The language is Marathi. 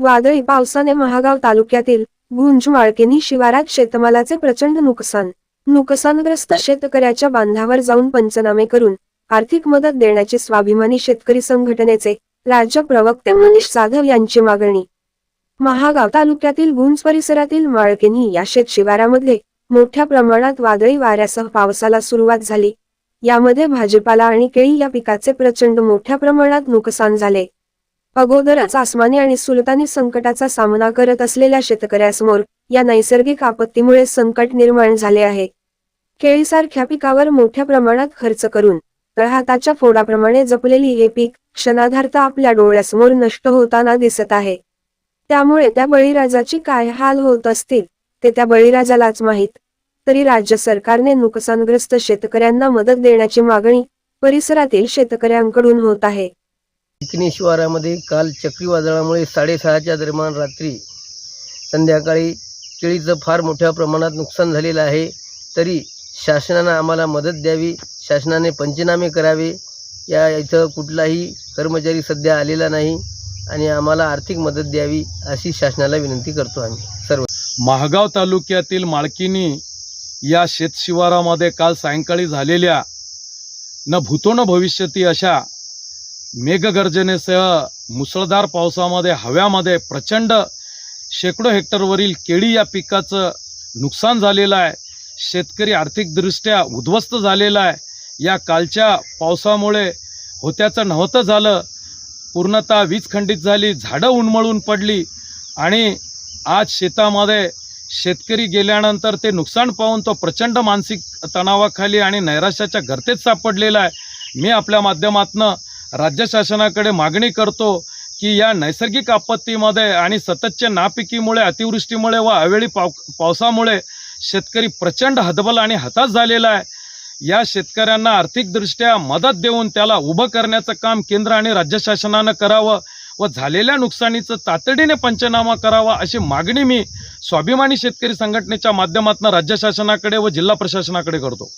वादळी पावसाने महागाव तालुक्यातील गुंज माळकेनी शिवारात शेतमालाचे प्रचंड नुकसान. नुकसानग्रस्त शेतकऱ्याच्या बांधावर जाऊन पंचनामे करून आर्थिक मदत देण्याची स्वाभिमानी शेतकरी संघटनेचे राज्य प्रवक्ते मनीष जाधव यांची मागणी. महागाव तालुक्यातील गुंज परिसरातील माळकेनी या शेत शिवारामध्ये मोठ्या प्रमाणात वादळी वाऱ्यासह पावसाला सुरुवात झाली. यामध्ये भाजीपाला आणि केळी या पिकाचे प्रचंड मोठ्या प्रमाणात नुकसान झाले. अगोदरच आसमानी आणि सुलतानी संकटाचा सामना करत असलेल्या शेतकऱ्यासमोर या नैसर्गिक आपत्तीमुळे संकट निर्माण झाले आहे. केळीसारख्या पिकावर मोठ्या प्रमाणात खर्च करून तळहाताच्या फोडाप्रमाणे जपलेली हे पीक क्षणाधार्थ आपल्या डोळ्यासमोर नष्ट होताना दिसत आहे. त्यामुळे त्या बळीराजाची काय हाल होत असतील ते त्या बळीराजालाच माहीत. तरी राज्य सरकारने नुकसानग्रस्त शेतकऱ्यांना मदत देण्याची मागणी परिसरातील शेतकऱ्यांकडून होत आहे. चिकणी शिवारामध्ये काल चक्रीवादळामुळे साडेसहाच्या दरम्यान रात्री संध्याकाळी केळीचं फार मोठ्या प्रमाणात नुकसान झालेलं आहे. तरी शासनानं आम्हाला मदत द्यावी शासनाने पंचनामे करावे. या इथं कुठलाही कर्मचारी सध्या आलेला नाही आणि आम्हाला आर्थिक मदत द्यावी अशी शासनाला विनंती करतो आम्ही. सर्व महागाव तालुक्यातील माळकिनी या शेतशिवारामध्ये काल सायंकाळी झालेल्या न भूतो न भविष्यती अशा मेघगर्जनेसह मुसळधार पावसामध्ये हव्यामध्ये प्रचंड शेकडो हेक्टरवरील केळी या पिकाचं नुकसान झालेलं आहे. शेतकरी आर्थिकदृष्ट्या उद्ध्वस्त झालेला आहे. या कालच्या पावसामुळे होत्याचं नव्हतं झालं. पूर्णतः वीज खंडित झाली झाडं उन्मळून पडली आणि आज शेतामध्ये शेतकरी गेल्यानंतर ते नुकसान पाहून तो प्रचंड मानसिक तणावाखाली आणि नैराश्याच्या गर्तेत सापडलेला आहे. मी आपल्या माध्यमातनं राज्य शासनाकडे मागणी करतो की या नैसर्गिक आपत्तीमध्ये आणि सततच्या नापिकीमुळे अतिवृष्टीमुळे व अवेळी पाव पावसामुळे शेतकरी प्रचंड हतबल आणि हताश झालेला आहे. या शेतकऱ्यांना आर्थिकदृष्ट्या मदत देऊन त्याला उभं करण्याचं काम केंद्र आणि राज्य शासनानं करावं व झालेल्या नुकसानीचं तातडीने पंचनामा करावा अशी मागणी मी स्वाभिमानी शेतकरी संघटनेच्या माध्यमातून राज्य शासनाकडे व जिल्हा प्रशासनाकडे करतो.